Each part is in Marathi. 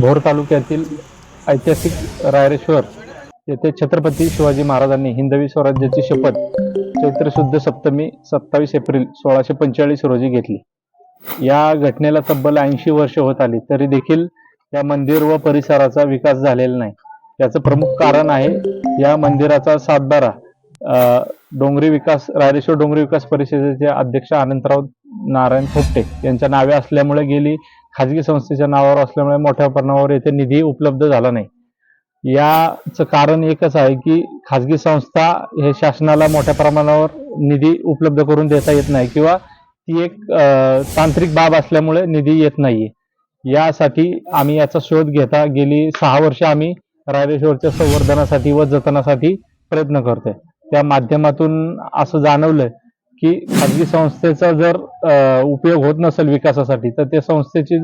भोर तालुक्यातील ऐतिहासिक रायरेश्वर येथे छत्रपती शिवाजी महाराजांनी हिंदवी स्वराज्याची शपथ चैत्र शुद्ध सप्तमी सत्तावीस एप्रिल सोळाशे पंचेचाळीस रोजी घेतली. या घटनेला तब्बल ऐंशी वर्ष होत आली तरी देखील या मंदिर व परिसराचा विकास झालेला नाही. याचं प्रमुख कारण आहे या मंदिराचा सातबारा डोंगरी विकास रायरेश्वर डोंगरी विकास परिषदेचे अध्यक्ष अनंतराव नारायण थोपटे यांच्या नावे असल्यामुळे गेली खाजगी संस्थेच्या नावावर असल्यामुळे मोठ्या प्रमाणावर येथे निधी उपलब्ध झाला नाही. याचं कारण एकच आहे की खाजगी संस्था हे शासनाला मोठ्या प्रमाणावर निधी उपलब्ध करून देता येत नाही किंवा ती एक तांत्रिक बाब असल्यामुळे निधी येत नाहीये. यासाठी आम्ही याचा शोध घेता गेली सहा वर्ष आम्ही रायरेश्वरच्या संवर्धनासाठी व जतनासाठी प्रयत्न करतोय. त्या माध्यमातून असं जाणवलं की खाजगी संस्थेचा जर उपयोग होत नसेल विकासासाठी तर त्या संस्थेची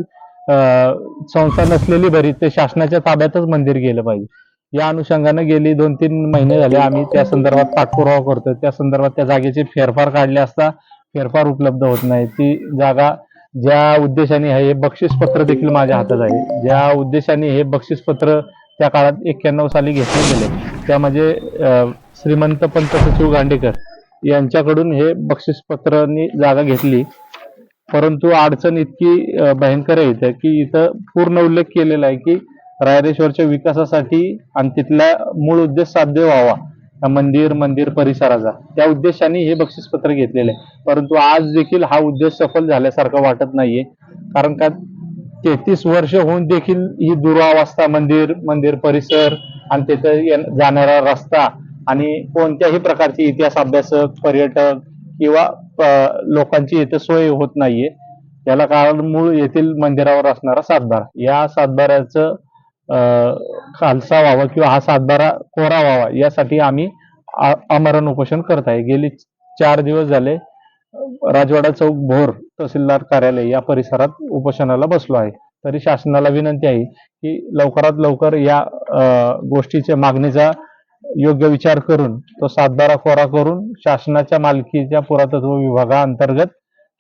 संस्था नसलेली बरी ते शासनाच्या ताब्यातच मंदिर गेलं पाहिजे. या अनुषंगानं गेली दोन तीन महिने झाले आम्ही त्या संदर्भात पाठपुरावा करतोय. त्या संदर्भात त्या जागेचे फेरफार काढले असता फेरफार उपलब्ध होत नाही. ती जागा ज्या उद्देशाने आहे हे बक्षीसपत्र देखील माझ्या हातात आहे ज्या उद्देशाने हे बक्षीसपत्र त्या काळात एक्क्याण्णव साली घेतले गेले त्यामध्ये म्हणजे श्रीमंत पंत सचिव गांडेकर यांच्याकडून हे बक्षीसपत्रांनी जागा घेतली. परंतु अडचण इतकी भयंकर आहे इथं की इथं पूर्ण उल्लेख केलेला आहे की रायरेश्वरच्या विकासासाठी आणि तिथला मूळ उद्देश साध्य व्हावा. मंदिर मंदिर परिसराचा. त्या उद्देशाने हे बक्षीसपत्र घेतलेलं आहे. परंतु आज देखील हा उद्देश सफल झाल्यासारखं वाटत नाहीये. कारण का तेहतीस वर्ष होऊन देखील ही दुरावस्था मंदिर मंदिर परिसर आणि तिथं जाणारा रस्ता आणि कोणत्याही प्रकारचे इतिहास अभ्यासक पर्यटक किंवा लोकांची इथं सोय होत नाहीये. याला कारण मूळ येथील मंदिरावर असणारा सातबारा. या सातबाऱ्याचं खालसा व्हावा किंवा हा सातबारा कोरा व्हावा यासाठी आम्ही आमरण उपोषण करत आहे. गेली चार दिवस झाले राजवाडा चौक भोर तहसीलदार कार्यालय या परिसरात उपोषणाला बसलो आहे. तरी शासनाला विनंती आहे की लवकरात लवकर या गोष्टीच्या मागणीचा योग्य विचार करून तो सातबारा कोरा करून शासनाच्या मालकीच्या पुरातत्व विभागाअंतर्गत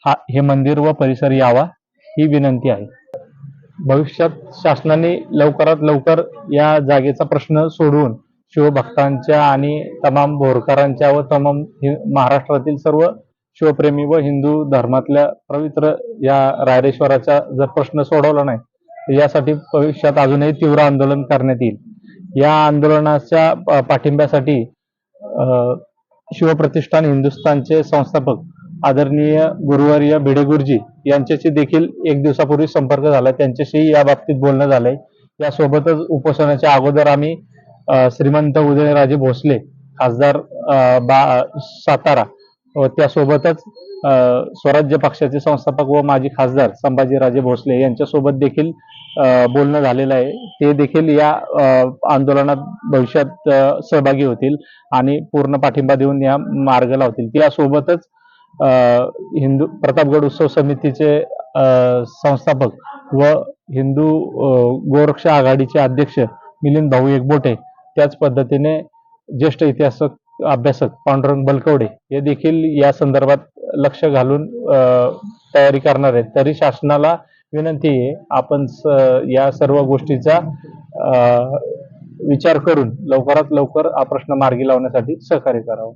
हा हे मंदिर व परिसर यावा ही विनंती आहे. भविष्यात शासनाने लवकरात लवकर या जागेचा प्रश्न सोडवून शिवभक्तांच्या आणि तमाम बोरकरांच्या व तमाम हि- महाराष्ट्रातील सर्व शिवप्रेमी व हिंदू धर्मातल्या पवित्र या रायरेश्वराचा जर प्रश्न सोडवला नाही यासाठी भविष्यात अजूनही तीव्र आंदोलन करण्यात येईल. या आंदोलनाच्या पाठिंब्यासाठी शिवप्रतिष्ठान हिंदुस्थानचे संस्थापक आदरणीय गुरुवर्य भिडे गुरुजी यांच्याशी देखील एक दिवसापूर्वी संपर्क झाला. त्यांच्याशी या बाबतीत बोलणं झालंय. यासोबतच उपोषणाच्या अगोदर आम्ही श्रीमंत उदयनराजे भोसले खासदार बा सातारा व त्यासोबतच स्वराज्य पक्षाचे संस्थापक व माजी खासदार संभाजीराजे भोसले यांच्यासोबत देखील बोलणं झालेलं आहे. ते देखील या आंदोलनात भविष्यात सहभागी होतील आणि पूर्ण पाठिंबा देऊन या मार्ग लावतील. त्यासोबतच हिंदू प्रतापगड उत्सव समितीचे संस्थापक व हिंदू गोरक्षा गोरक्ष आघाडीचे अध्यक्ष मिलिंद भाऊ एकबोटे त्याच पद्धतीने ज्येष्ठ इतिहासक अभ्यासक पांडुरंग बलकवडे हे देखील या संदर्भात लक्ष घालून तयारी करणार आहेत. तरी शासनाला विनंती आहे आपण स- या सर्व गोष्टीचा विचार करून लवकरात लवकर हा प्रश्न मार्गी लावण्यासाठी सहकार्य करावं.